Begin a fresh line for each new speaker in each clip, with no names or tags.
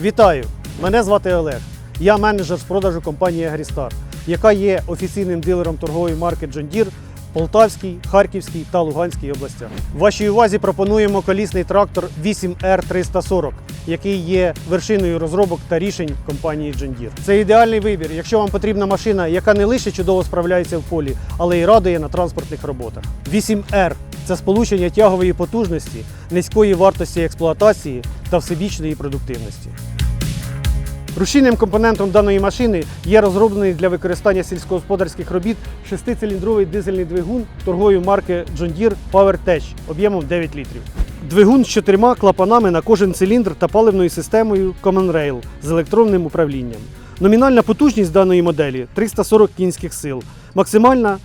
Вітаю! Мене звати Олег. Я менеджер з продажу компанії Агрістар, яка є офіційним дилером торгової марки John Deere в Полтавській, Харківській та Луганській областях. Вашій увазі пропонуємо колісний трактор 8R340, який є вершиною розробок та рішень компанії John Deere. Це ідеальний вибір, якщо вам потрібна машина, яка не лише чудово справляється в полі, але й радує на транспортних роботах. 8R це сполучення тягової потужності, низької вартості експлуатації та всебічної продуктивності. Рушійним компонентом даної машини є розроблений для використання сільськогосподарських робіт шестициліндровий дизельний двигун торгової марки John Deere PowerTech об'ємом 9 літрів. Двигун з чотирма клапанами на кожен циліндр та паливною системою Common Rail з електронним управлінням. Номінальна потужність даної моделі 340 кінських сил, максимальна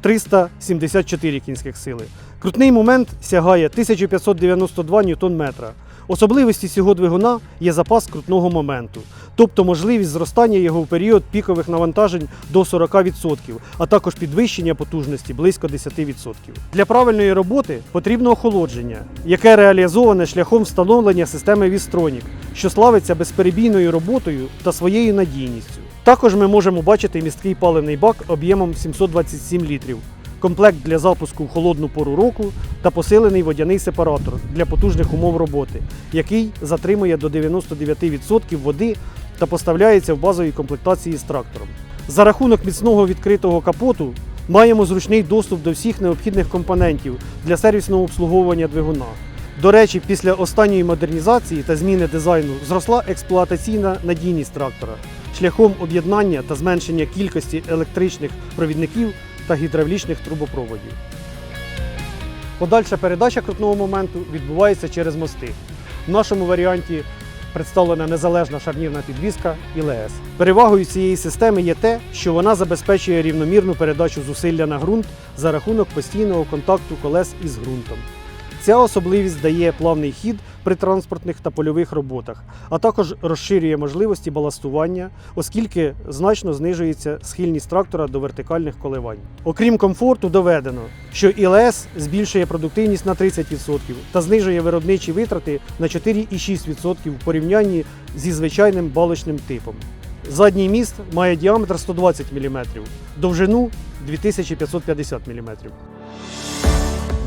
374 кінських сили. Крутний момент сягає 1592 ньютон-метра. Особливості цього двигуна є запас крутного моменту, тобто можливість зростання його в період пікових навантажень до 40%, а також підвищення потужності близько 10%. Для правильної роботи потрібно охолодження, яке реалізоване шляхом встановлення системи Вістронік, що славиться безперебійною роботою та своєю надійністю. Також ми можемо бачити місткий паливний бак об'ємом 727 літрів комплект для запуску в холодну пору року та посилений водяний сепаратор для потужних умов роботи, який затримує до 99% води та поставляється в базовій комплектації з трактором. За рахунок міцного відкритого капоту маємо зручний доступ до всіх необхідних компонентів для сервісного обслуговування двигуна. До речі, після останньої модернізації та зміни дизайну зросла експлуатаційна надійність трактора шляхом об'єднання та зменшення кількості електричних провідників та гідравлічних трубопроводів. Подальша передача крутного моменту відбувається через мости. В нашому варіанті представлена незалежна шарнірна підвізка ІЛС. Перевагою цієї системи є те, що вона забезпечує рівномірну передачу зусилля на ґрунт за рахунок постійного контакту колес із ґрунтом. Ця особливість дає плавний хід при транспортних та польових роботах, а також розширює можливості баластування, оскільки значно знижується схильність трактора до вертикальних коливань. Окрім комфорту, доведено, що ІЛС збільшує продуктивність на 30% та знижує виробничі витрати на 4,6% в порівнянні зі звичайним балочним типом. Задній міст має діаметр 120 мм, довжину 2550 мм.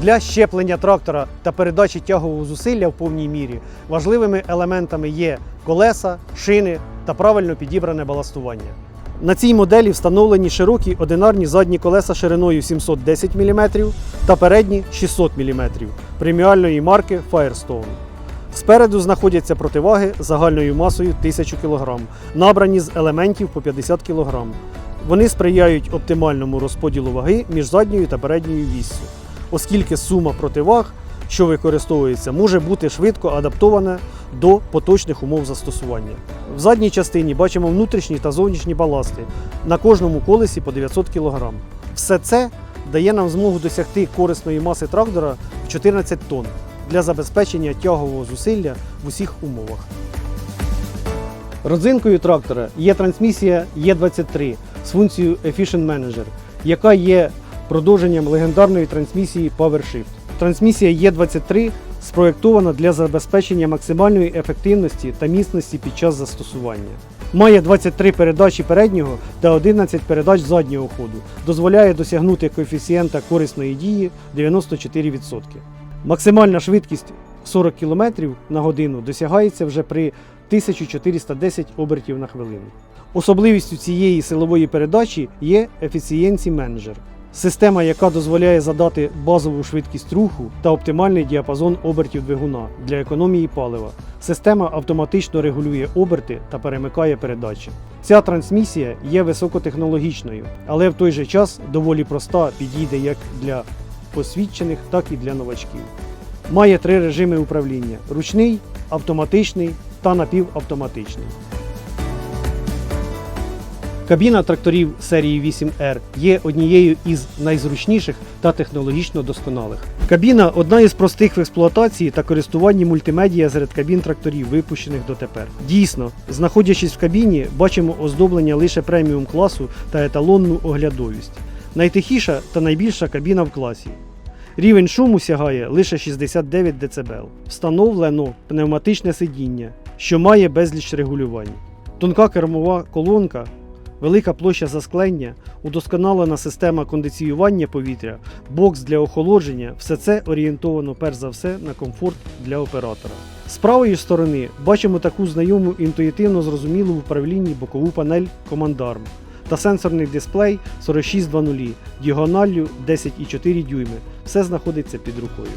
Для щеплення трактора та передачі тягового зусилля в повній мірі важливими елементами є колеса, шини та правильно підібране баластування. На цій моделі встановлені широкі одинарні задні колеса шириною 710 мм та передні 600 мм преміальної марки Firestone. Спереду знаходяться противаги загальною масою 1000 кг, набрані з елементів по 50 кг. Вони сприяють оптимальному розподілу ваги між задньою та передньою віссю оскільки сума противаг, що використовується, може бути швидко адаптована до поточних умов застосування. В задній частині бачимо внутрішні та зовнішні баласти на кожному колесі по 900 кг. Все це дає нам змогу досягти корисної маси трактора в 14 тонн для забезпечення тягового зусилля в усіх умовах. Родзинкою трактора є трансмісія Е23 з функцією Efficient Manager, яка є продовженням легендарної трансмісії PowerShift. Трансмісія Е23 спроєктована для забезпечення максимальної ефективності та міцності під час застосування. Має 23 передачі переднього та 11 передач заднього ходу, дозволяє досягнути коефіцієнта корисної дії 94%. Максимальна швидкість 40 км на годину досягається вже при 1410 обертів на хвилину. Особливістю цієї силової передачі є Efficiency Manager. Система, яка дозволяє задати базову швидкість руху та оптимальний діапазон обертів двигуна для економії палива. Система автоматично регулює оберти та перемикає передачі. Ця трансмісія є високотехнологічною, але в той же час доволі проста, підійде як для освічених, так і для новачків. Має три режими управління: ручний, автоматичний та напівавтоматичний. Кабіна тракторів серії 8R є однією із найзручніших та технологічно досконалих. Кабіна одна із простих в експлуатації та користуванні мультимедіа серед кабін тракторів, випущених дотепер. Дійсно, знаходячись в кабіні, бачимо оздоблення лише преміум класу та еталонну оглядовість. Найтихіша та найбільша кабіна в класі. Рівень шуму сягає лише 69 дБ. Встановлено пневматичне сидіння, що має безліч регулювань. Тонка кермова колонка, велика площа засклення, удосконалена система кондиціювання повітря, бокс для охолодження все це орієнтовано перш за все на комфорт для оператора. З правої сторони бачимо таку знайому інтуїтивно зрозумілу в управлінні бокову панель Командарм та сенсорний дисплей 4620 діагоналлю 10,4 дюйми. Все знаходиться під рукою.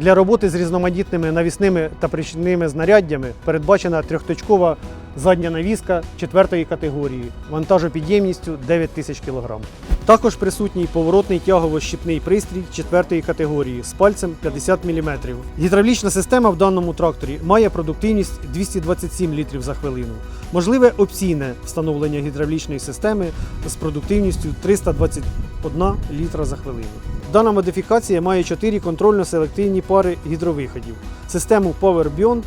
Для роботи з різноманітними навісними та причинними знаряддями передбачена трьохточкова задня навіска 4 категорії вантажопідємністю 9 тисяч кг. Також присутній поворотний тягово-щіпний пристрій 4 категорії з пальцем 50 мм. Гідравлічна система в даному тракторі має продуктивність 227 літрів за хвилину. Можливе опційне встановлення гідравлічної системи з продуктивністю 321 літра за хвилину. Дана модифікація має 4 контрольно-селективні пари гідровиходів, систему Power Beyond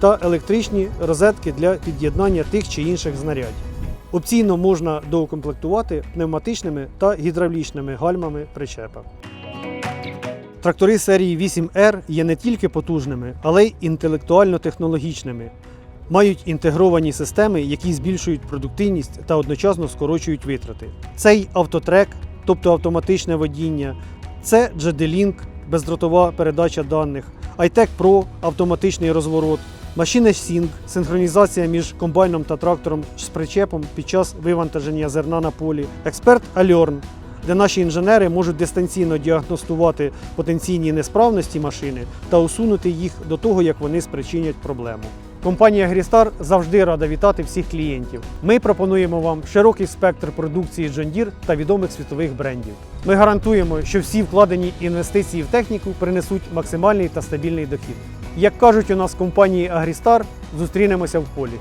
та електричні розетки для під'єднання тих чи інших знарядь. Опційно можна доукомплектувати пневматичними та гідравлічними гальмами причепа. Трактори серії 8R є не тільки потужними, але й інтелектуально-технологічними. Мають інтегровані системи, які збільшують продуктивність та одночасно скорочують витрати. Цей автотрек, тобто автоматичне водіння, це GD-Link, бездротова передача даних, iTech Pro автоматичний розворот, Машина Sync, синхронізація між комбайном та трактором з причепом під час вивантаження зерна на полі, експерт Alern, де наші інженери можуть дистанційно діагностувати потенційні несправності машини та усунути їх до того, як вони спричинять проблему. Компанія Грістар завжди рада вітати всіх клієнтів. Ми пропонуємо вам широкий спектр продукції John Deere та відомих світових брендів. Ми гарантуємо, що всі вкладені інвестиції в техніку принесуть максимальний та стабільний дохід. Як кажуть у нас в компанії Агрістар, зустрінемося в полі.